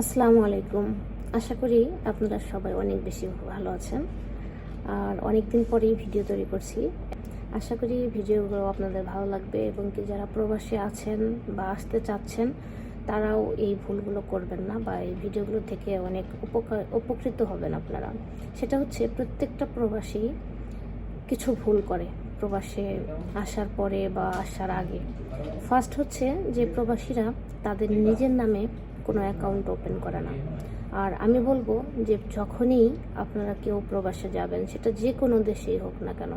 আসসালামু আলাইকুম। আশা করি আপনারা সবাই অনেক বেশি ভালো আছেন। আর অনেক দিন পরেই ভিডিও তৈরি করছি। আশা করি ভিডিওগুলো আপনাদের ভালো লাগবে এবং কি যারা প্রবাসী আছেন বা আসতে চাচ্ছেন, তারাও এই ভুলগুলো করবেন না বা এই ভিডিওগুলো থেকে অনেক উপকার, উপকৃত হবেন আপনারা। সেটা হচ্ছে প্রত্যেকটা প্রবাসী কিছু ভুল করে প্রবাসে আসার পরে বা আসার আগে। ফার্স্ট হচ্ছে যে প্রবাসীরা তাদের নিজের নামে কোনো অ্যাকাউন্ট ওপেন করে না। আর আমি বলব যে যখনই আপনারা কেউ প্রবাসে যাবেন, সেটা যে কোনো দেশেই হোক না কেন,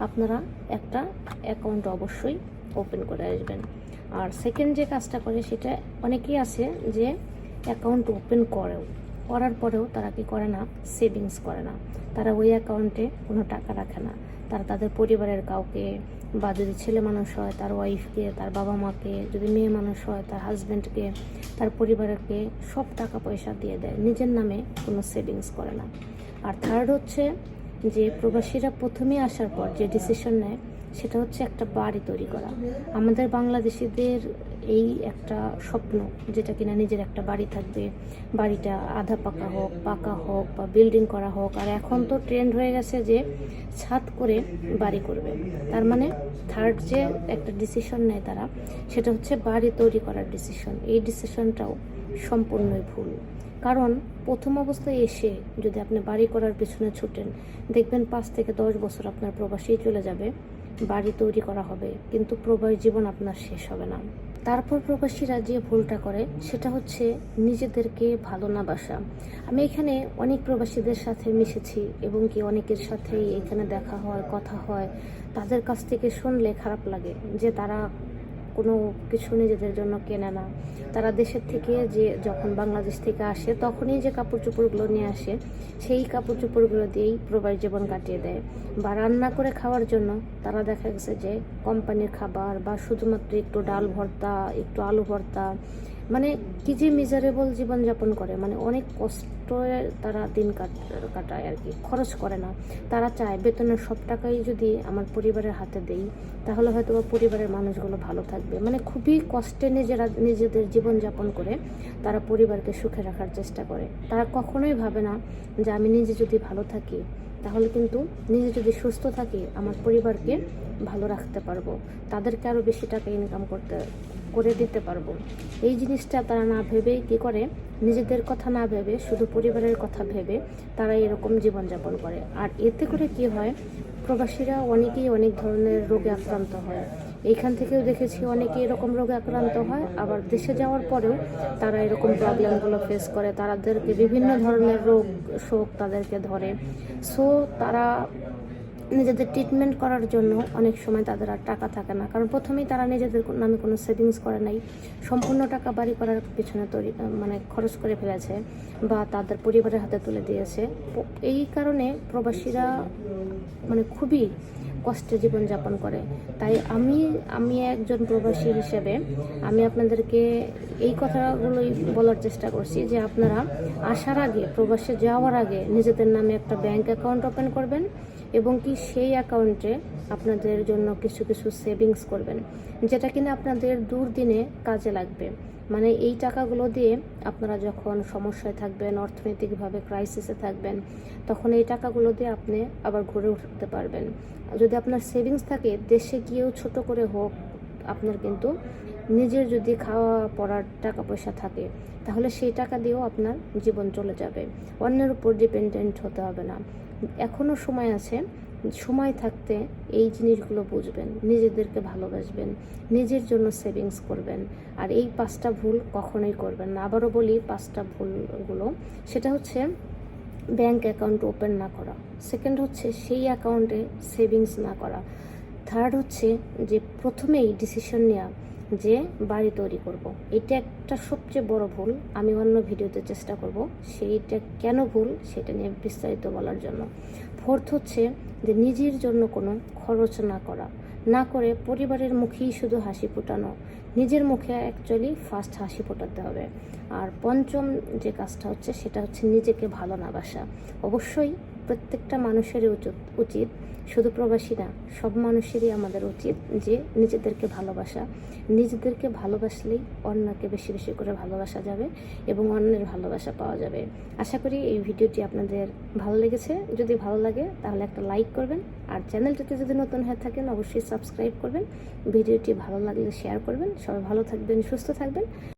আপনারা একটা অ্যাকাউন্ট অবশ্যই ওপেন করে আসবেন। আর সেকেন্ড যে কাজটা করে, সেটা অনেকেই আছে যে অ্যাকাউন্ট ওপেন করেও, করার পরেও তারা কি করে না সেভিংস করে না। তারা ওই অ্যাকাউন্টে কোনো টাকা রাখে না। তারা তাদের পরিবারের কাউকে বা যদি ছেলে মানুষ হয়, তার ওয়াইফকে তার বাবা মাকে যদি মেয়ে মানুষ হয়, তার হাজব্যান্ডকে তার পরিবারকে সব টাকা পয়সা দিয়ে দেয়। নিজের নামে কোনো সেভিংস করে না। আর থার্ড হচ্ছে যে প্রবাসীরা প্রথমে আসার পর যে ডিসিশন নেয় সেটা হচ্ছে একটা বাড়ি তৈরি করা। আমাদের বাংলাদেশিদের এই একটা স্বপ্ন যেটা কিনা নিজের একটা বাড়ি থাকবে, বাড়িটা আধা পাকা হোক পাকা হোক বা বিল্ডিং করা হোক। আর এখন তো ট্রেন্ড হয়ে গেছে যে ছাদ করে বাড়ি করবে। তার মানে থার্ড যে একটা ডিসিশন নেয় তারা, সেটা হচ্ছে বাড়ি তৈরি করার ডিসিশন এই ডিসিশনটাও সম্পূর্ণই ভুল। কারণ প্রথম অবস্থায় এসে যদি আপনি বাড়ি করার পেছনে ছুটেন, দেখবেন পাঁচ থেকে দশ বছর আপনার প্রবাসেই চলে যাবে। বাড়ি তৈরি করা হবে, কিন্তু প্রবাহী জীবন আপনার শেষ হবে না। তারপর প্রবাসীরা যে ভুলটা করে, সেটা হচ্ছে নিজেদেরকে ভালো না বাসা। আমি এখানে অনেক প্রবাসীদের সাথে মিশেছি এবং কি অনেকের সাথেই এখানে দেখা হয়, কথা হয়। তাদের কাছ থেকে শুনলে খারাপ লাগে যে তারা কোনো কিছু নিজেদের জন্য কেনে না। তারা দেশের থেকে যে যখন বাংলাদেশ থেকে আসে, তখনই যে কাপড় চোপড়গুলো নিয়ে আসে, সেই কাপড় চোপড়গুলো দিয়েই প্রবাস জীবন কাটিয়ে দেয় বা রান্না করে খাওয়ার জন্য তারা দেখা গেছে যে কোম্পানির খাবার বা শুধুমাত্র একটু ডাল ভর্তা, একটু আলু ভর্তা মানে কি যে মিজারেবল জীবনযাপন করে মানে অনেক কষ্টে তারা দিন কাটায় আর কি, খরচ করে না। তারা চায় বেতনের সব টাকাই যদি আমার পরিবারের হাতে দেই, তাহলে হয়তো বা পরিবারের মানুষগুলো ভালো থাকবে। মানে খুবই কষ্টে নিজেরা, নিজেদের জীবনযাপন করে তারা পরিবারকে সুখে রাখার চেষ্টা করে। তারা কখনোই ভাবে না যে আমি নিজে যদি ভালো থাকি, তাহলে কিন্তু নিজে যদি সুস্থ থাকি, আমার পরিবারকে ভালো রাখতে পারব। তাদেরকে আরও বেশি টাকা ইনকাম করতে করে দিতে পারব। এই জিনিসটা তারা না ভেবেই কী করে? নিজেদের কথা না ভেবে, শুধু পরিবারের কথা ভেবে তারা এরকম জীবনযাপন করে। আর এতে করে কি হয়? প্রবাসীরা অনেকেই অনেক ধরনের রোগে আক্রান্ত হয়। এইখান থেকেও দেখেছি অনেকে এরকম রোগে আক্রান্ত হয়, আবার দেশে যাওয়ার পরেও তারা এরকম প্রবলেমগুলো ফেস করে। তাদেরকে বিভিন্ন ধরনের রোগ শোক তাদেরকে ধরে। সো তারা নিজেদের ট্রিটমেন্ট করার জন্য অনেক সময় তাদের আর টাকা থাকে না। কারণ প্রথমেই তারা নিজেদের নামে কোনো সেভিংস করে নাই। সম্পূর্ণ টাকা বাড়ি করার পেছনে তৈরি মানে খরচ করে ফেলেছে বা তাদের পরিবারের হাতে তুলে দিয়েছে। এই কারণে প্রবাসীরা মানে খুবই কষ্টে জীবনযাপন করে। তাই আমি আমি একজন প্রবাসী হিসেবে আমি আপনাদেরকে এই কথাগুলোই বলার চেষ্টা করছি যে আপনারা আসার আগে, প্রবাসে যাওয়ার আগে নিজেদের নামে একটা ব্যাংক অ্যাকাউন্ট ওপেন করবেন। এবং কি সেই অ্যাকাউন্টে আপনাদের জন্য কিছু কিছু সেভিংস করবেন, যেটা কিনা আপনাদের দুর্দিনে কাজে লাগবে। মানে এই টাকাগুলো দিয়ে আপনারা যখন সমস্যায় থাকবেন, অর্থনৈতিকভাবে ক্রাইসিসে থাকবেন, তখন এই টাকাগুলো দিয়ে আপনি আবার ঘুরে উঠতে পারবেন। যদি আপনার সেভিংস থাকে, দেশে গিয়েও ছোট করে হোক আপনার কিন্তু নিজের যদি খাওয়া পড়ার টাকা পয়সা থাকে, তাহলে সেই টাকা দিয়েও আপনার জীবন চলে যাবে। অন্যের উপর ডিপেন্ডেন্ট হতে হবে না। এখনও সময় আছে, সময় থাকতে এই জিনিসগুলো বুঝবেন, নিজেদেরকে ভালোবাসবেন, নিজের জন্য সেভিংস করবেন। আর এই পাঁচটা ভুল কখনোই করবেন না। আবারও বলি, পাঁচটা ভুলগুলো, সেটা হচ্ছে ব্যাংক অ্যাকাউন্ট ওপেন না করা। সেকেন্ড হচ্ছে, সেই অ্যাকাউন্টে সেভিংস না করা। থার্ড হচ্ছে যে প্রথমেই ডিসিশন নেওয়া যে বাড়ি তৈরি করব। এটা একটা সবচেয়ে বড় ভুল। আমি অন্য ভিডিওতে চেষ্টা করব সেইটা কেন ভুল সেটা নিয়ে বিস্তারিত বলার জন্য। ফোর্থ হচ্ছে যে নিজের জন্য কোনো খরচ না করা। না করে পরিবারের মুখেই শুধু হাসি ফোটানো। নিজের মুখে অ্যাকচুয়ালি ফার্স্ট হাসি ফোটাতে হবে। আর পঞ্চম যে কাজটা হচ্ছে সেটা হচ্ছে নিজেকে ভালো না বাসা। অবশ্যই প্রত্যেকটা মানুষেরই উচিত উচিত শুধু প্রবাসী না, সব মানুষেরই আমাদের উচিত যে নিজেদেরকে ভালোবাসা। নিজেদেরকে ভালোবাসলেই অন্যকে বেশি বেশি করে ভালোবাসা যাবে এবং অন্যের ভালোবাসা পাওয়া যাবে। আশা করি এই ভিডিওটি আপনাদের ভালো লেগেছে। যদি ভালো লাগে, তাহলে একটা লাইক করবেন। আর চ্যানেলটিতে যদি নতুন হয়ে থাকেন, অবশ্যই সাবস্ক্রাইব করবেন। ভিডিওটি ভালো লাগলে শেয়ার করবেন। সবাই ভালো থাকবেন, সুস্থ থাকবেন।